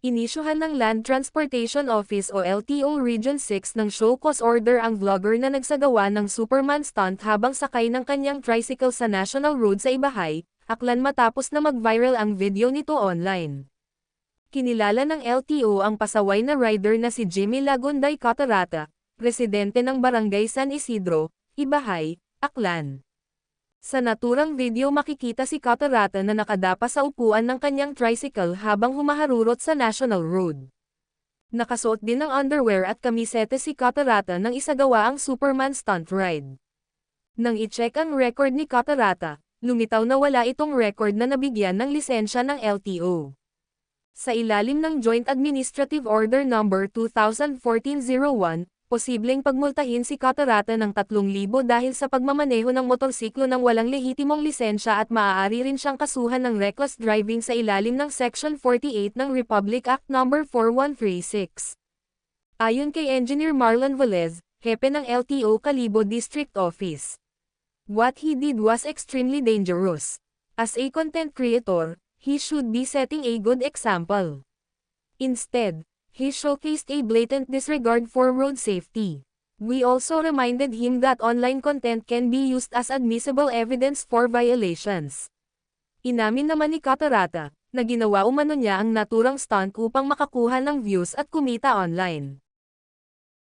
Inisyuhan ng Land Transportation Office o LTO Region 6 ng show cause order ang vlogger na nagsagawa ng Superman stunt habang sakay ng kanyang tricycle sa National Road sa Ibahay, Aklan matapos na mag-viral ang video nito online. Kinilala ng LTO ang pasaway na rider na si Jimmy Lagunday Catarata, presidente ng Barangay San Isidro, Ibahay, Aklan. Sa naturang video makikita si Catarata na nakadapa sa upuan ng kanyang tricycle habang humaharurot sa National Road. Nakasuot din ng underwear at kamisete si Catarata nang isagawa ang Superman stunt ride. Nang i-check ang record ni Catarata, lumitaw na wala itong record na nabigyan ng lisensya ng LTO. Sa ilalim ng Joint Administrative Order No. 2014-01, posibleng pagmultahin si Catarata ng 3,000 dahil sa pagmamaneho ng motorsiklo ng walang lehitimong lisensya at maaari rin siyang kasuhan ng reckless driving sa ilalim ng Section 48 ng Republic Act No. 4136. Ayon kay Engineer Marlon Velez, hepe ng LTO Calibo District Office. What he did was extremely dangerous. As a content creator, he should be setting a good example. Instead, he showcased a blatant disregard for road safety. We also reminded him that online content can be used as admissible evidence for violations. Inamin naman ni Catarata, na ginawa umano niya ang naturang stunt upang makakuha ng views at kumita online.